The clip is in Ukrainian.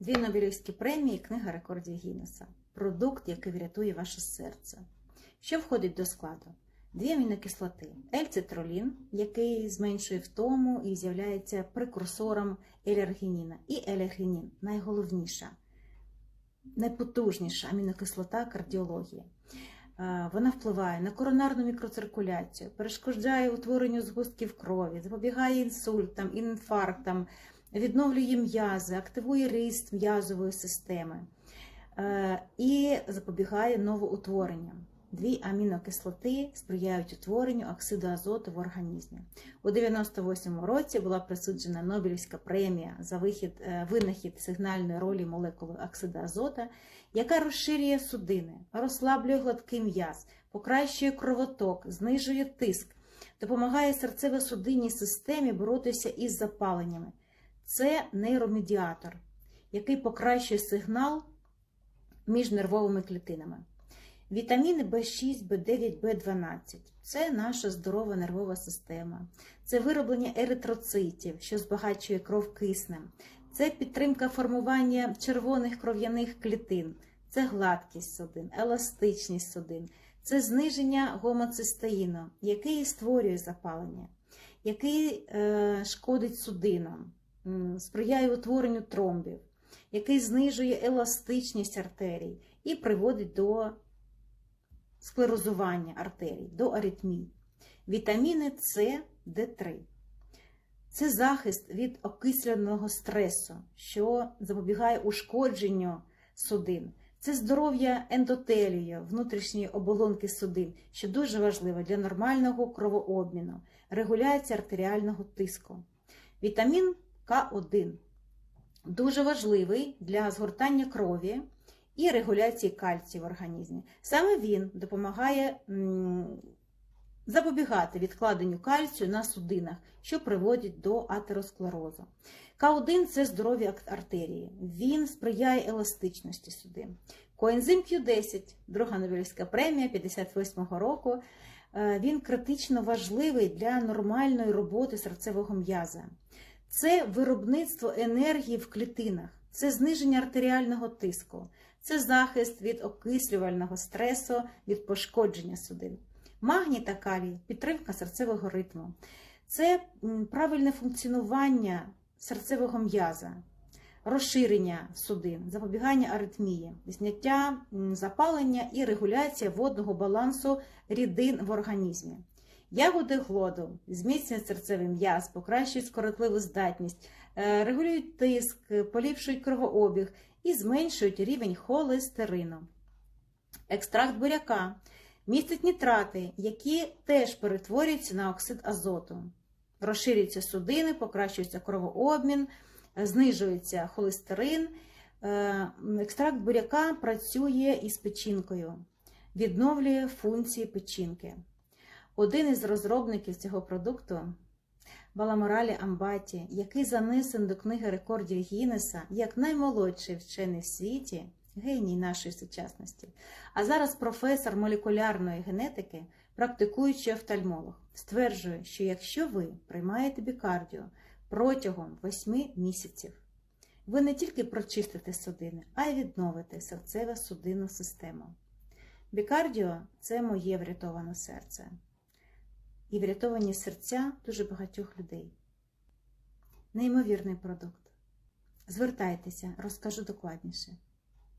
Дві Нобелівські премії, книга рекордів Гіннеса. Продукт, який врятує ваше серце. Що входить до складу? Дві амінокислоти: L-цитрулін, який зменшує втому і з'являється прекурсором елергініна, і елергінін найголовніша, найпотужніша амінокислота кардіології. Е, Вона впливає на коронарну мікроциркуляцію, перешкоджає утворенню згустків крові, запобігає інсультам, інфарктам, відновлює м'язи, активує ріст м'язової системи е, і запобігає новоутворенням. Дві амінокислоти сприяють утворенню оксиду азоту в організмі. У 98-му році була присуджена Нобелівська премія за вихід, е, винахід сигнальної ролі молекули оксиду азота, яка розширює судини, розслаблює гладкий м'яз, покращує кровоток, знижує тиск, допомагає серцево-судинній системі боротися із запаленнями. Це нейромедіатор, який покращує сигнал між нервовими клітинами. Вітаміни В6, В9, В12 це наша здорова нервова система, це вироблення еритроцитів, що збагачує кров киснем, це підтримка формування червоних кров'яних клітин, це гладкість судин, еластичність судин, це зниження гомоцистеїну, який створює запалення, який е, шкодить судинам, сприяє утворенню тромбів, який знижує еластичність артерій і приводить до склерозування артерій, до аритмій. Вітаміни С, Д3. Це захист від окисленого стресу, що запобігає ушкодженню судин. Це здоров'я ендотелію, внутрішньої оболонки судин, що дуже важливо для нормального кровообміну, регуляція артеріального тиску. Вітамін К1 дуже важливий для згортання крові і регуляції кальцію в організмі. Саме він допомагає запобігати відкладенню кальцію на судинах, що приводить до атеросклерозу. К1 це здорові артерії. Він сприяє еластичності судин. Коензим Q10, друга Нобелівська премія 58-го року. е, Він критично важливий для нормальної роботи серцевого м'яза. Це виробництво енергії в клітинах, це зниження артеріального тиску, це захист від окислювального стресу, від пошкодження судин. Магній та калій підтримка серцевого ритму, це правильне функціонування серцевого м'яза, розширення судин, запобігання аритмії, зняття запалення і регуляція водного балансу рідин в організмі. Ягоди глоду зміцнюють серцевий м'яз, покращують скоротливу здатність, е, регулюють тиск, поліпшують кровообіг і зменшують рівень холестерину. Екстракт буряка містить нітрати, які теж перетворюються на оксид азоту. Розширюються судини, покращується кровообмін, знижується холестерин. Е, Екстракт буряка працює із печінкою, відновлює функції печінки. Один із розробників цього продукту Баламоралі Амбаті, який занесен до книги рекордів Гіннеса як наймолодший вчений в світі, геній нашої сучасності, а зараз професор молекулярної генетики, практикуючий офтальмолог, стверджує, що якщо ви приймаєте бікардіо протягом 8 місяців, ви не тільки прочистите судини, а й відновите серцево-судинну систему. Бікардіо це моє врятоване серце і врятовані серця дуже багатьох людей. Неймовірний продукт. Звертайтеся, розкажу докладніше.